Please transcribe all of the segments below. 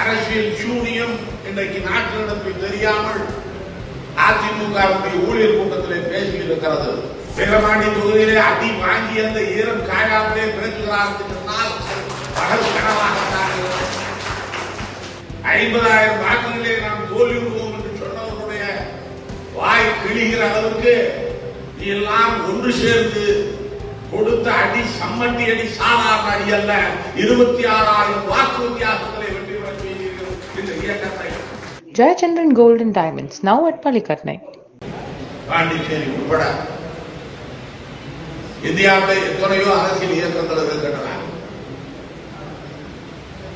அரசியல் சூனியம் இன்றைக்கு நாட்டு நடப்பை தெரியாமல் அதிமுகவுடைய ஊழியர் கூட்டத்திலே பேசியிருக்கிறது. வீரமாண்டி தொகுதியிலே அடி வாங்கி அந்த ஈரம் காயாமலே பேசுகிறார் என்று சொன்னால் பகல் கனவாக ஐம்பதாயிரம் வாக்குகளிலே நாம் தோல்வி விடுவோம் என்று சொன்னவர்களுடைய வாய் கிழிகிற அளவுக்கு எல்லாம் ஒன்று சேர்ந்து கொடுத்த அடி சம்மட்டி அடி சாதாரண அடி அல்ல. இருபத்தி ஆறாயிரம் வாக்கு வித்தியாசத்திலே ஜெயச்சந்திரன் பெற செய்தீர்கள் இந்த இயக்கத்தை Jayachandran Gold பாண்டிச்சேரி உட்பட இந்தியாவில் எத்தனையோ அரசியல் இயக்கங்கள் இருக்கின்றன.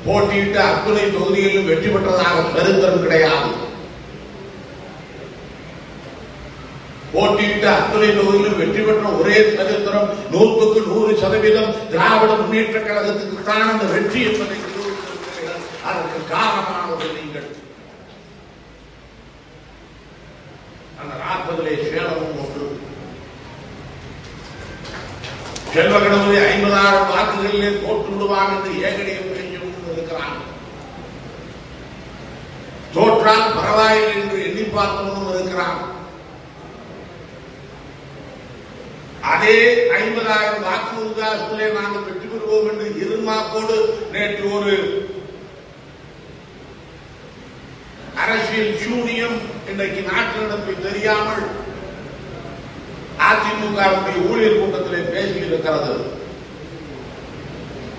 போட்டியிட்ட அத்துணை தொகுதிகளிலும் வெற்றி பெற்றதாக சரித்திரம் கிடையாது. போட்டியிட்ட அத்துணை தொகுதியிலும் வெற்றி பெற்ற ஒரே சரித்திரம் நூற்றுக்கு நூறு சதவீதம் திராவிட முன்னேற்ற கழகத்துக்கு தான் அந்த வெற்றி என்பதை அதற்கு காரணமானவர்கள் நீங்கள். அந்த நாற்பதிலே சேலமும் ஒன்று செல்வ ஐம்பதாயிரம் வாக்குகளிலே தோற்று விடுவான் என்று ஏகடியம் இருக்கிறான். கொண்டிருக்கிறான் தோற்றால் பரவாயில்லை என்று எண்ணி பார்த்தவனும் இருக்கிறான். அதே ஐம்பதாயிரம் வாக்கு நாங்கள் வெற்றி பெறுவோம் என்று இருமாக்கோடு நேற்று ஒரு அரசியல் சூனியம் இன்றைக்கு நாட்டு நடப்பை தெரியாமல் அதிமுகவுடைய ஊழியர் கூட்டத்திலே பேசியிருக்கிறது.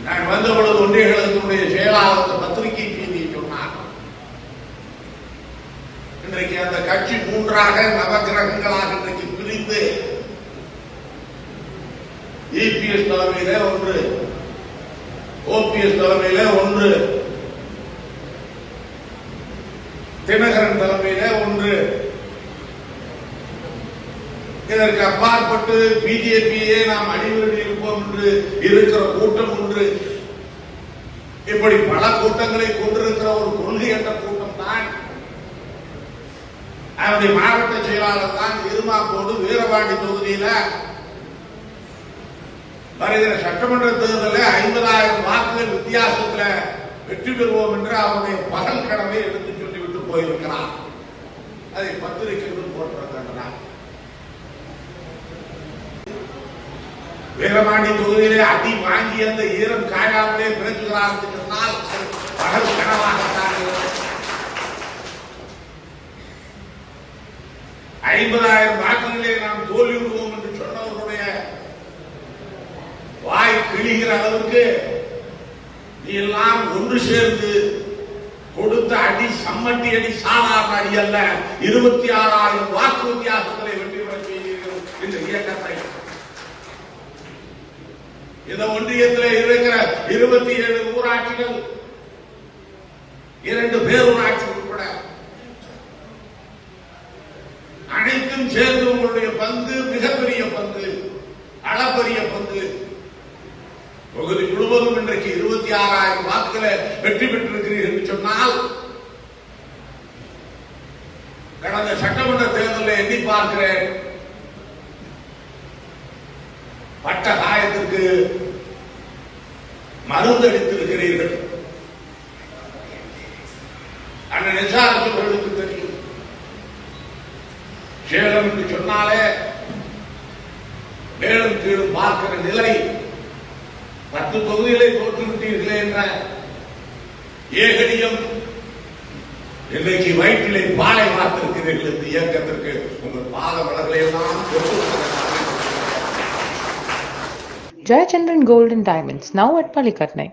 நான் வந்த பொழுது ஒன்றிய கழகத்தினுடைய செயலாளர் பத்திரிகை செய்தியை சொன்னார். இன்றைக்கு அந்த கட்சி மூன்றாக நவகிரகங்களாக இன்றைக்கு பிரிந்து இபிஎஸ் தலைமையில ஒன்று ஓபிஎஸ் தலைமையில ஒன்று தினகரன் தலைமையில ஒன்று. இதற்கு அப்பாற்பட்டு பிஜேபியே நாம் அடிவருடி இருப்போம் என்று இருக்கிற கூட்டம் ஒன்று. இப்படி பல கூட்டங்களை கொண்டிருக்கிற ஒரு கொள்கையற்ற கூட்டம் தான். அவருடைய மாவட்ட செயலாளர் தான் இருமாக்கோடு வீரபாண்டி தொகுதியில. வருகிற சட்டமன்ற தேர்தலில் ஐம்பதாயிரம் வாக்குகள் வித்தியாசத்துல வெற்றி பெறுவோம் என்று அவருடைய பல போயிருக்கிறார் அதை பத்திரிகைகளும் போட்டிருக்கின்றன. வேலமாண்டி தொகுதியிலே அடி வாங்கி அந்த ஈரம் காயாமலே பிறகுகிறார் என்று சொன்னால் பகல் கனவாகத்தான் ஐம்பதாயிரம் வாக்குகளிலே நாம் தோல்வி விடுவோம் என்று சொன்னவர்களுடைய வாய் கிழிகிற அளவுக்கு நீ எல்லாம் ஒன்று சேர்ந்து கொடுத்த அடி சம்மட்டி அடி சாதாரண அடி அல்ல. இருபத்தி ஆறாயிரம் வாக்கு வித்தியாசத்திலே வெற்றி பெற செய்தீர்கள் இந்த இயக்கத்தை. இந்த ஒன்றியத்தில் இருக்கிற இருபத்தி ஏழு ஊராட்சிகள் இரண்டு பேரூராட்சி உட்பட அனைத்தும் சேர்ந்து உங்களுடைய பங்கு மிகப்பெரிய பங்கு அளப்பரிய பங்கு தொகுதி முழுவதும் இன்றைக்கு இருபத்தி ஆறாயிரம் வாக்குகளை வெற்றி பெற்றிருக்கிறீர்கள் என்று சொன்னால் கடந்த சட்டமன்ற தேர்தலில் எண்ணி பார்க்கிறேன். பட்ட காயத்திற்கு மருந்து அளித்திருக்கிறீர்கள் அண்ணன் எஸ்ஆர்எஸ் தெரியும். சேலம் என்று சொன்னாலே மேலும் கீழும் பார்க்கிற நிலை பத்து தொகுதிகளை தோற்றுவிட்டீர்களே என்ற ஏகடியம் இன்றைக்கு வயிற்றிலே பாலை வார்த்திருக்கிறீர்கள் இந்த இயக்கத்திற்கு உங்கள் பாத வளர்களை எல்லாம் கொடுத்து Jayachandran Gold and Diamonds, now at Palikatnai.